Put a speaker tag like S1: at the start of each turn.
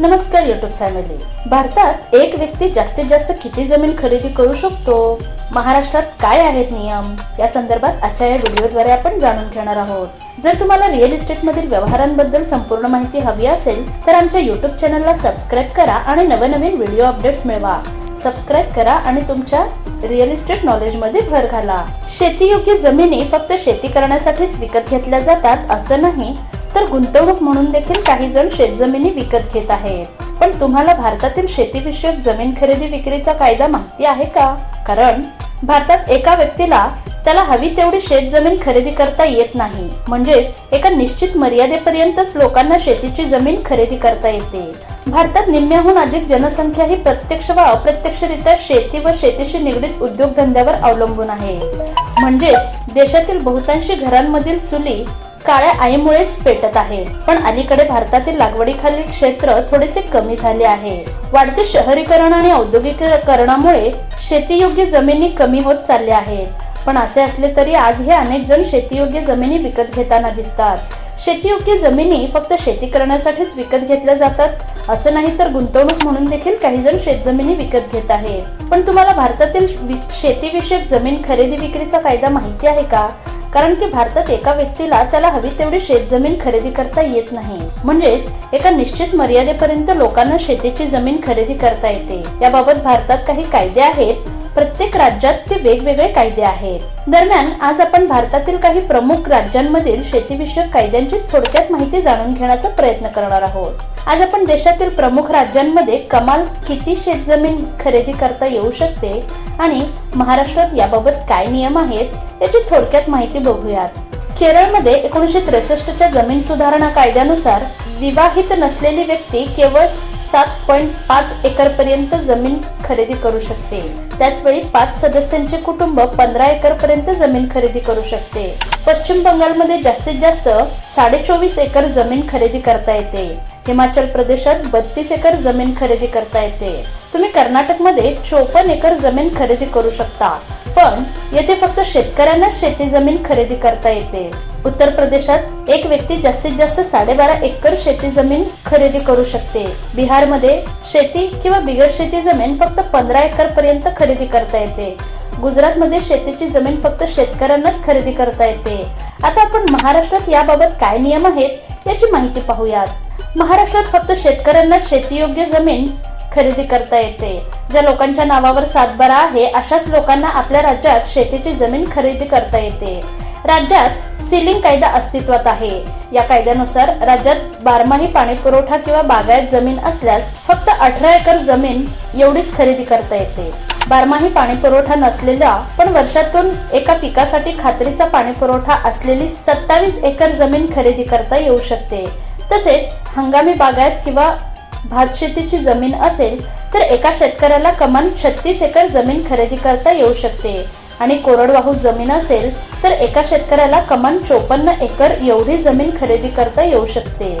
S1: नमस्कार YouTube family भारतात एक व्यक्ती जास्तीत जास्त किती जमीन खरेदी करू शकतो? महाराष्ट्रात काय आहेत नियम? या संदर्भात आजच्या या व्हिडिओद्वारे आपण जाणून घेणार आहोत. जर तुम्हाला रिअल इस्टेट मधील व्यवहारांबद्दल संपूर्ण माहिती हवी असेल तर आमच्या युट्यूब चॅनलला सबस्क्राईब करा आणि नवनवीन व्हिडिओ अपडेट्स मिळवा. सबस्क्राईब करा आणि तुमच्या रिअल इस्टेट नॉलेजमध्ये भर घाला. शेतीयोग्य जमिनी फक्त शेती करण्यासाठीच विकत घेतल्या जातात असं नाही तर गुंतवणूक म्हणून देखील काही जण शेतजमिनी विकत घेत आहेत. पण तुम्हाला भारतातील शेतीविषयक जमीन खरेदी विक्रीचा कायदा माहिती आहे का? कारण भारतात एका व्यक्तीला त्याला हवी तेवढी शेतजमीन खरेदी करता येत नाही. म्हणजेच एका निश्चित मर्यादेपर्यंतच लोकांना शेतीची जमीन खरेदी करता येते. भारतात निम्म्याहून अधिक जनसंख्या ही प्रत्यक्ष व अप्रत्यक्षरित्या शेती व शेतीशी निगडीत उद्योगधंद्यावर अवलंबून आहे. म्हणजेच देशातील बहुतांशी घरांमधील चुली काळ्या आईमुळेच पेटत आहे. पण अलीकडे भारतातील लागवडीखालील क्षेत्र थोडेसे कमी झाले आहे. वाढते शहरीकरण आणि औद्योगिकरणामुळे शेतीयोग्य जमिनी कमी होत चालल्या आहेत. पण असे असले तरी आजही अनेक जण शेतीयोग्य जमिनी विकत घेताना दिसतात. शेतीयोग्य जमिनी फक्त शेती करण्यासाठीच विकत घेतल्या जातात असं नाही तर गुंतवणूक म्हणून देखील काही जण शेतजमिनी विकत घेत आहेत. पण तुम्हाला भारतातील शेतीविषयक जमीन खरेदी विक्रीचा कायदा माहिती आहे का? कारण की भारतात एका व्यक्तीला त्याला हवी तेवढी शेतजमीन खरेदी करता येत नाही. म्हणजेच एका निश्चित मर्यादेपर्यंत लोकांना शेतीची जमीन खरेदी करता येते. याबाबत भारतात काही कायदे आहेत प्रत्येक राज्यात ते वेगवेगळे कायदे आहेत. दरम्यान आज आपण भारतातील काही प्रमुख राज्यांमधील शेतीविषयक कायद्यांची थोडक्यात माहिती जाणून घेण्याचा प्रयत्न करणार आहोत. आज आपण देशातील प्रमुख राज्यांमध्ये कमाल किती शेतजमीन खरेदी करता येऊ शकते आणि महाराष्ट्रात याबाबत काय नियम आहेत याची थोडक्यात माहिती बघूयात. केरळमध्ये एकोणीसशे त्रेसष्टच्या जमीन सुधारणा कायद्यानुसार विवाहित नसलेली व्यक्ती केवळ सात पॉईंट पाच एकर पर्यंत जमीन खरेदी करू शकते. त्याचवेळी पाच सदस्यांचे कुटुंब पंधरा एकर पर्यंत जमीन खरेदी करू शकते. पश्चिम बंगालमध्ये जास्तीत जास्त साडे चोवीस एकर जमीन खरेदी करता येते. हिमाचल प्रदेशात बत्तीस एकर जमीन खरेदी करता येते. तुम्ही कर्नाटकमध्ये चोपन्न एकर जमीन खरेदी करू शकता. पण येथे फक्त शेतकऱ्यांनाच शेती जमीन खरेदी करता येते. उत्तर प्रदेशात एक व्यक्ती जास्तीत जास्त साडेबारा एकर शेती जमीन खरेदी करू शकते. बिहारमध्ये शेती किंवा बिगर शेती जमीन फक्त पंधरा एकर पर्यंत खरेदी करता येते. गुजरातमध्ये शेतीची जमीन फक्त शेतकऱ्यांनाच खरेदी करता येते. आता आपण महाराष्ट्रात याबाबत काय नियम आहेत याची माहिती पाहूयात. महाराष्ट्रात फक्त शेतकऱ्यांना शेतीयोग्य जमीन खरेदी करता येते. ज्या लोकांच्या नावावर सातबारा आहे अशाच लोकांना आपल्या राज्यात शेतीची जमीन खरेदी करता येते. राज्यात सिलिंग कायदा अस्तित्वात आहे. या कायद्यानुसार राज्यात बारमाही पाणी पुरवठा किंवा बागायत जमीन असल्यास फक्त अठरा एकर जमीन एवढीच खरेदी करता येते. बारमाही पाणी पुरवठा नसलेला पण वर्षातून एका पिकासाठी खात्रीचा पाणी पुरवठा असलेली सत्तावीस एकर जमीन खरेदी करता येऊ शकते. तसेच हंगामी बागायत किंवा भातशेतीची जमीन असेल तर एका शेतकऱ्याला कमान छत्तीस एकर जमीन खरेदी करता येऊ शकते. आणि कोरडवाहू जमीन असेल तर एका शेतकऱ्याला कमान चोपन्न एकर एवढी जमीन खरेदी करता येऊ शकते.